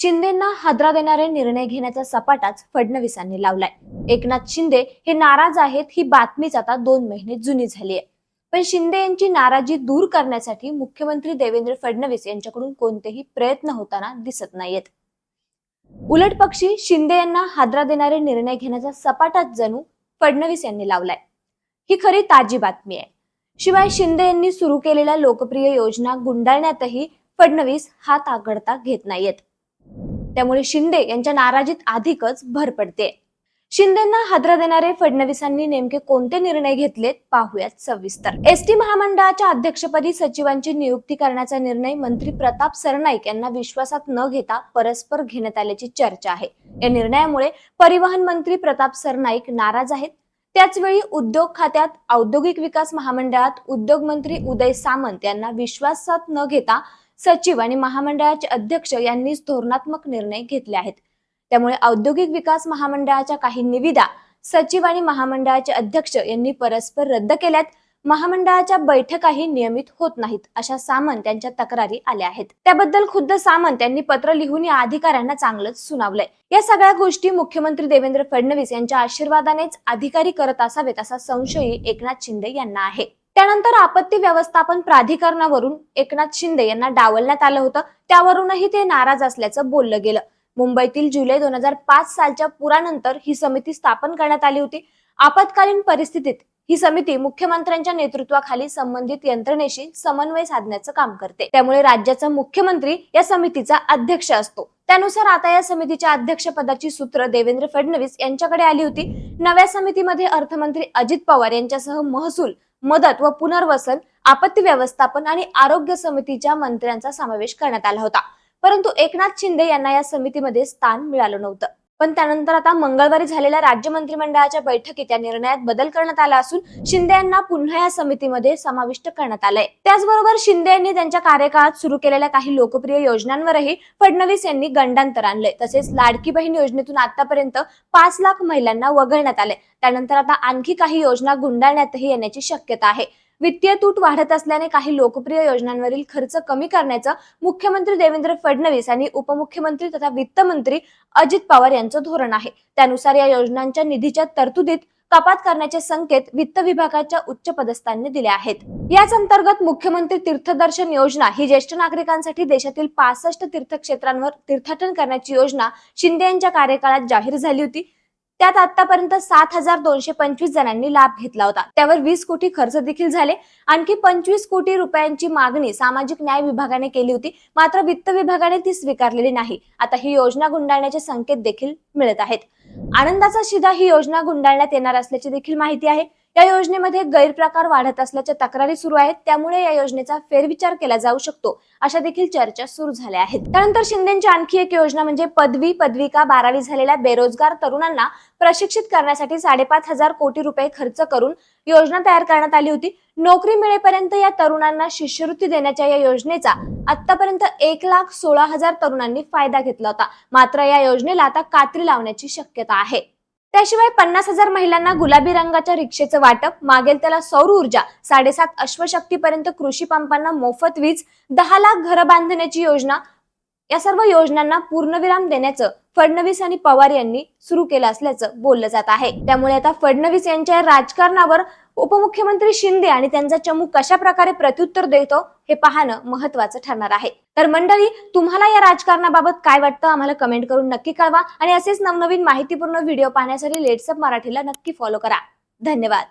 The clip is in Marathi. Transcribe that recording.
शिंदेना हादरा देणारे निर्णय घेण्याचा सपाटाच फडणवीसांनी लावलाय. एकनाथ शिंदे हे नाराज आहेत ही बातमीच आता दोन महिने जुनी झाली आहे. पण शिंदे यांची नाराजी दूर करण्यासाठी मुख्यमंत्री देवेंद्र फडणवीस यांच्याकडून कोणतेही प्रयत्न होताना दिसत नाहीयेत. उलट पक्षी शिंदे यांना हादरा देणारे निर्णय घेण्याचा सपाटाच जणू फडणवीस यांनी लावलाय. ही खरी ताजी बातमी आहे. शिवाय शिंदे यांनी सुरू केलेल्या लोकप्रिय योजना गुंडाळण्यातही फडणवीस हात आगडता घेत नाहीयेत. त्यामुळे शिंदे यांच्या नाराजीत अधिकच भर पडते. शिंदेना हादरा देणारे फडणवीसांनी नेमके कोणते निर्णय घेतलेत पाहूयात सविस्तर. एस टी महामंडळाच्या अध्यक्षपदी सचिवांची नियुक्ती करण्याचा निर्णय मंत्री प्रताप सरनाईक यांना विश्वासात न घेता परस्पर घेण्यात आल्याची चर्चा आहे. या निर्णयामुळे परिवहन मंत्री प्रताप सरनाईक नाराज आहेत. त्याचवेळी उद्योग खात्यात औद्योगिक विकास महामंडळात उद्योग मंत्री उदय सामंत यांना विश्वासात न घेता सचिव आणि महामंडळाचे अध्यक्ष यांनीच धोरणात्मक निर्णय घेतले आहेत. त्यामुळे औद्योगिक विकास महामंडळाच्या काही निविदा सचिव आणि महामंडळाचे अध्यक्ष यांनी परस्पर रद्द केल्यात. महामंडळाच्या बैठकाही नियमित होत नाहीत अशा सामंत यांच्या तक्रारी आल्या आहेत. त्याबद्दल खुद्द सामंत यांनी पत्र लिहून या अधिकाऱ्यांना चांगलंच सुनावलंय. या सगळ्या गोष्टी मुख्यमंत्री देवेंद्र फडणवीस यांच्या आशीर्वादानेच अधिकारी करत असावेत असा संशयही एकनाथ शिंदे यांना आहे. त्यानंतर आपत्ती व्यवस्थापन प्राधिकरणावरून एकनाथ शिंदे यांना डावलण्यात आलं होतं. त्यावरूनही ते नाराज असल्याचं बोललं गेलं. मुंबईतील जुलै दोन हजार पाच सालच्या पुरानंतर ही समिती स्थापन करण्यात आली होती. आपत्कालीन परिस्थितीत ही समिती मुख्यमंत्र्यांच्या नेतृत्वाखाली संबंधित यंत्रणेशी समन्वय साधण्याचं काम करते. त्यामुळे राज्याचा मुख्यमंत्री या समितीचा अध्यक्ष असतो. त्यानुसार आता या समितीच्या अध्यक्षपदाची सूत्र देवेंद्र फडणवीस यांच्याकडे आली होती. नव्या समितीमध्ये अर्थमंत्री अजित पवार यांच्यासह महसूल मदत व पुनर्वसन आपत्ती व्यवस्थापन आणि आरोग्य समितीच्या मंत्र्यांचा समावेश करण्यात आला होता. परंतु एकनाथ शिंदे यांना या समितीमध्ये स्थान मिळालं नव्हतं. पण त्यानंतर आता मंगळवारी झालेल्या राज्य मंत्रिमंडळाच्या बैठकीत या निर्णयात बदल करण्यात आला असून शिंदे यांना पुन्हा या समितीमध्ये समाविष्ट करण्यात आलंय. त्याचबरोबर शिंदे यांनी त्यांच्या कार्यकाळात सुरू केलेल्या काही लोकप्रिय योजनांवरही फडणवीस यांनी गंडांतर आणलंय. तसेच लाडकी बहीण योजनेतून आतापर्यंत पाच लाख महिलांना वगळण्यात आले त्यानंतर आता आणखी काही योजना गुंडाळण्यातही येण्याची शक्यता आहे. वित्तीय तूट वाढत असल्याने काही लोकप्रिय योजनांवरील खर्च कमी करण्याचं मुख्यमंत्री देवेंद्र फडणवीस आणि उपमुख्यमंत्री तथा वित्तमंत्री अजित पवार यांचं धोरण आहे. त्यानुसार या योजनांच्या निधीच्या तरतुदीत कपात करण्याचे संकेत वित्त विभागाच्या उच्च पदस्थांनी दिले आहेत. याच अंतर्गत मुख्यमंत्री तीर्थदर्शन योजना ही ज्येष्ठ नागरिकांसाठी देशातील पासष्ट तीर्थक्षेत्रांवर तीर्थाटन करण्याची योजना शिंदे यांच्या कार्यकाळात जाहीर झाली होती. त्यात आतापर्यंत सात हजार दोनशे पंचवीस जणांनी लाभ घेतला होता. त्यावर वीस कोटी खर्च देखील झाले. आणखी पंचवीस कोटी रुपयांची मागणी सामाजिक न्याय विभागाने केली होती. मात्र वित्त विभागाने ती स्वीकारलेली नाही. आता ही योजना गुंडाळण्याचे संकेत देखील मिळत आहेत. आनंदाचा शिधा ही योजना गुंडाळण्यात येणार असल्याची देखील माहिती आहे. या योजनेमध्ये गैरप्रकार वाढत असल्याच्या तक्रारी सुरू आहेत. त्यामुळे या योजनेचा फेरविचार केला जाऊ शकतो अशा देखील चर्चा सुरू झाल्या आहेत. त्यानंतर शिंदेची आणखी एक योजना म्हणजे पदवी पदविका बारावी झालेल्या बेरोजगार तरुणांना प्रशिक्षित करण्यासाठी साडेपाच हजार कोटी रुपये खर्च करून योजना तयार करण्यात आली होती. नोकरी मिळेपर्यंत या तरुणांना शिष्यवृत्ती देण्याच्या या योजनेचा आतापर्यंत एक लाख सोळा हजार तरुणांनी फायदा घेतला होता. मात्र या योजनेला आता कात्री लावण्याची शक्यता आहे. त्याशिवाय पन्नास हजार महिलांना गुलाबी रंगाच्या रिक्षेचं वाटप मागेल त्याला सौर ऊर्जा साडेसात अश्वशक्तीपर्यंत कृषी पंपांना मोफत वीज दहा लाख घरं बांधण्याची योजना या सर्व योजनांना पूर्णविराम देण्याचं फडणवीस आणि पवार यांनी सुरू केलं असल्याचं बोललं जात आहे. त्यामुळे आता फडणवीस यांच्या राजकारणावर उपमुख्यमंत्री शिंदे आणि त्यांचा चमू कशा प्रकारे प्रत्युत्तर देतो हे पाहणं महत्वाचं ठरणार आहे. तर मंडळी तुम्हाला या राजकारणाबाबत काय वाटतं आम्हाला कमेंट करून नक्की कळवा आणि असेच नवनवीन माहितीपूर्ण व्हिडिओ पाहण्यासाठी लेट्सअप मराठीला नक्की फॉलो करा. धन्यवाद.